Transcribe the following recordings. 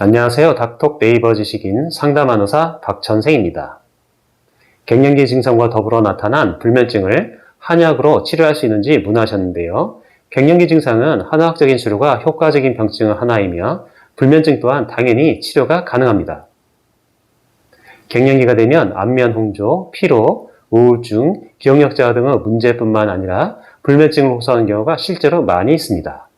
안녕하세요. 닥톡 네이버 지식인 상담한 의사 박천생입니다. 갱년기 증상과 더불어 나타난 불면증을 한약으로 치료할 수 있는지 문의하셨는데요. 갱년기 증상은 한의학적인 치료가 효과적인 병증 하나이며 불면증 또한 당연히 치료가 가능합니다. 갱년기가 되면 안면 홍조, 피로, 우울증, 기억력 저하 등의 문제뿐만 아니라 불면증을 호소하는 경우가 실제로 많이 있습니다.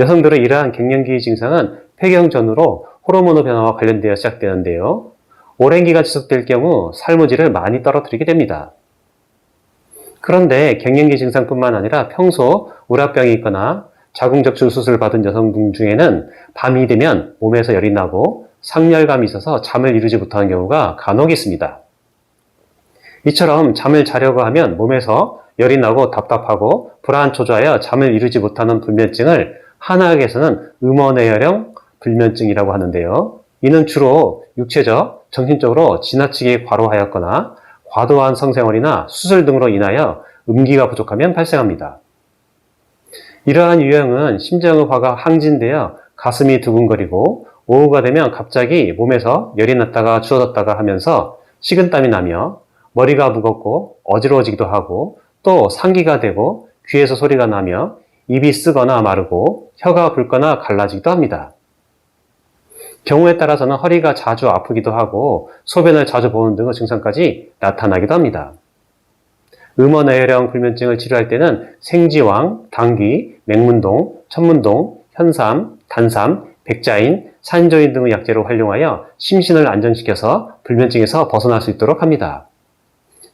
여성들의 이러한 갱년기 증상은 폐경 전후로 호르몬의 변화와 관련되어 시작되는데요. 오랜 기간 지속될 경우 살무질을 많이 떨어뜨리게 됩니다. 그런데 갱년기 증상뿐만 아니라 평소 우라병이 있거나 자궁적출 수술을 받은 여성분 중에는 밤이 되면 몸에서 열이 나고 상열감이 있어서 잠을 이루지 못하는 경우가 간혹 있습니다. 이처럼 잠을 자려고 하면 몸에서 열이 나고 답답하고 불안 초조하여 잠을 이루지 못하는 불면증을 한의학에서는 음원외열형 불면증이라고 하는데요. 이는 주로 육체적, 정신적으로 지나치게 과로하였거나 과도한 성생활이나 수술 등으로 인하여 음기가 부족하면 발생합니다. 이러한 유형은 심장의화가 항진되어 가슴이 두근거리고 오후가 되면 갑자기 몸에서 열이 났다가 추워졌다가 하면서 식은땀이 나며 머리가 무겁고 어지러워지기도 하고 또 상기가 되고 귀에서 소리가 나며 입이 쓰거나 마르고 혀가 붉거나 갈라지기도 합니다. 경우에 따라서는 허리가 자주 아프기도 하고 소변을 자주 보는 등의 증상까지 나타나기도 합니다. 음원외혈형 불면증을 치료할 때는 생지왕, 당귀, 맹문동, 천문동, 현삼, 단삼, 백자인, 산조인 등의 약재를 활용하여 심신을 안정시켜서 불면증에서 벗어날 수 있도록 합니다.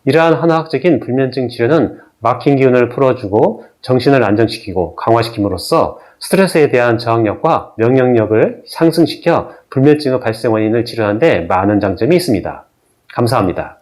이러한 한의학적인 불면증 치료는 막힌 기운을 풀어주고 정신을 안정시키고 강화시킴으로써 스트레스에 대한 저항력과 명령력을 상승시켜 불면증의 발생 원인을 치료하는 데 많은 장점이 있습니다. 감사합니다.